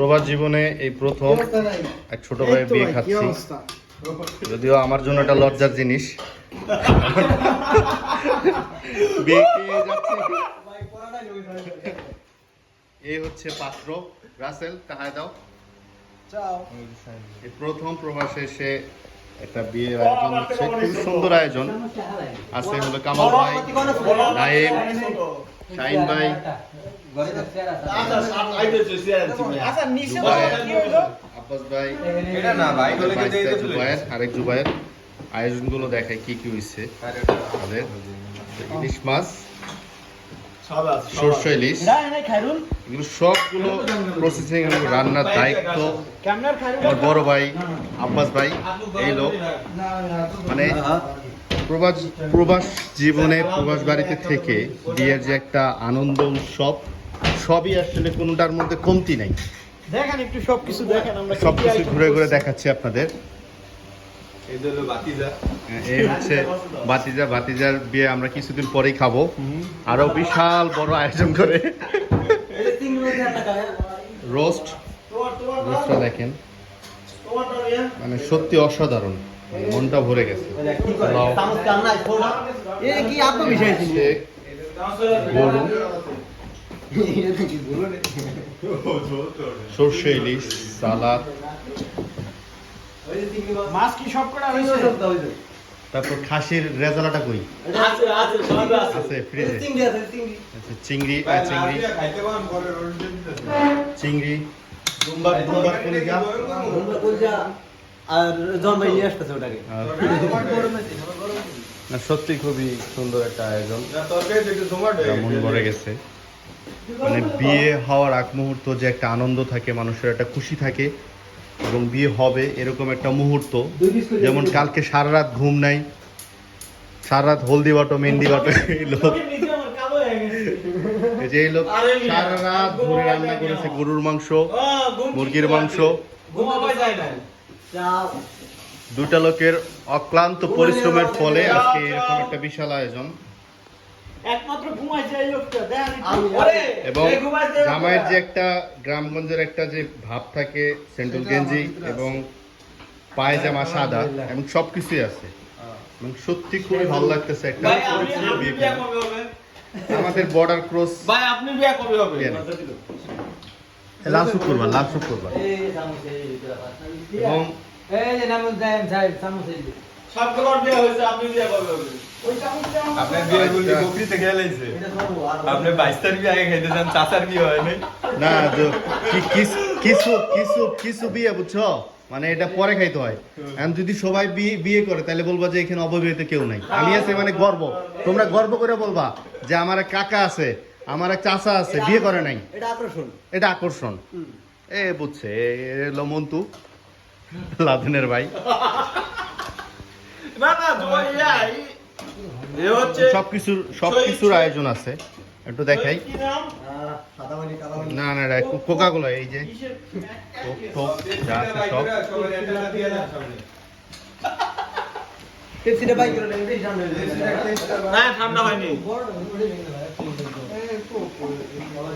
প্রবাস জীবনে এই প্রথম এক ছোট ভাই বিয়ে খাচ্ছি। যদিও আমার জন্য এটা লজ্জার জিনিস। এই হচ্ছে পাত্র। রাসেল তাহায় দাও। এই প্রথম প্রবাসে এসে একটা বিয়ের আয়োজন হচ্ছে। খুব সুন্দর আয়োজন। আছে হলো কামাল ভাই নাইম শাহিন ভাই আব্বাস জুবায়ের আরেক জুবায়ের আয়োজনগুলো দেখায় কি কি হয়েছে। তাদের ইলিশ মাছ সর্ষ ইলিশ। এগুলো সবগুলো প্রসেসিং এবং রান্নার দায়িত্ব। আমার বড় ভাই আব্বাস ভাই এই লোক। মানে প্রবাস প্রবাস জীবনে প্রবাস বাড়িতে থেকে বিয়ের যে একটা আনন্দ উৎসব সবই আসলে কোনোটার মধ্যে কমতি নাই। দেখেন একটু সবকিছু দেখেন আমরা সবকিছু ঘুরে ঘুরে দেখাচ্ছি আপনাদের। এই হলো বাতিজা এই হচ্ছে ভাতিজা। ভাতিজার বিয়ে আমরা কিছুদিন পরেই খাব। আরও বিশাল বড় আয়োজন করে। রোস্ট। রোস্টটা দেখেন। মানে সত্যি অসাধারণ। মনটা ভরে গেছে। সর্ষে ইলিশ সালাদ। মাছ কি সব করা হয়েছে তারপর খাসির রেজালাটা কই? আছে ফ্রিজে। আচ্ছা চিংড়ি আর চিংড়ি। চিংড়ি। কলিজা। আর জন্মাই নিয়ে আসতেছে ওটাকে। না সত্যি খুবই সুন্দর একটা আয়োজন। মন ভরে গেছে। মানে বিয়ে হওয়ার আগ মুহূর্ত যে একটা আনন্দ থাকে মানুষের একটা খুশি থাকে এবং বিয়ে হবে এরকম একটা মুহূর্ত। যেমন কালকে সারা রাত ঘুম নাই সারা রাত হলদি বাটো মেহেন্দি বাটো এই লোক। যে লোক সারা রাত ধরে রান্না করেছে গরুর মাংস মুরগির মাংস। ঘুমাবার যায় না। দুটা লোকের অক্লান্ত পরিশ্রমের ফলে আজকে এরকম একটা বিশাল আয়োজন। এবং জামাইয়ের যে একটা গ্রামগঞ্জের একটা যে ভাব থাকে সেন্ট্রাল গেঞ্জি এবং পায়জামা সাদা এবং সবকিছুই আছে। এবং সত্যি খুবই ভালো লাগতেছে একটা আমাদের বর্ডার ক্রস ভাই আপনি বিয়ে কবে হবে? লাল শুক্রবার লাল শুক্রবার। এবং আপনি বাইশ তারিখ আগে খাইতে চান চাচার বিয়ে হয় না কিছু কিছু কিছু বিয়ে বুঝছ? মানে এটা পরে খাইতে হয়। এখন যদি সবাই বিয়ে বিয়ে করে তাহলে বলবা যে এখানে অবহিত কেউ নাই। আমি আছে মানে গর্ব। তোমরা গর্ব করে বলবা যে আমার এক কাকা আছে আমার এক চাচা আছে বিয়ে করে নাই। এটা আকর্ষণ। এটা আকর্ষণ। এ বুঝছে এ- এ হলো ভাই। না না সবকিছুর সবকিছুর আয়োজন আছে। একটু দেখাই। না না কোকা কোলা এই যে। আছে সব। ঠান্ডা হয়নি। বড়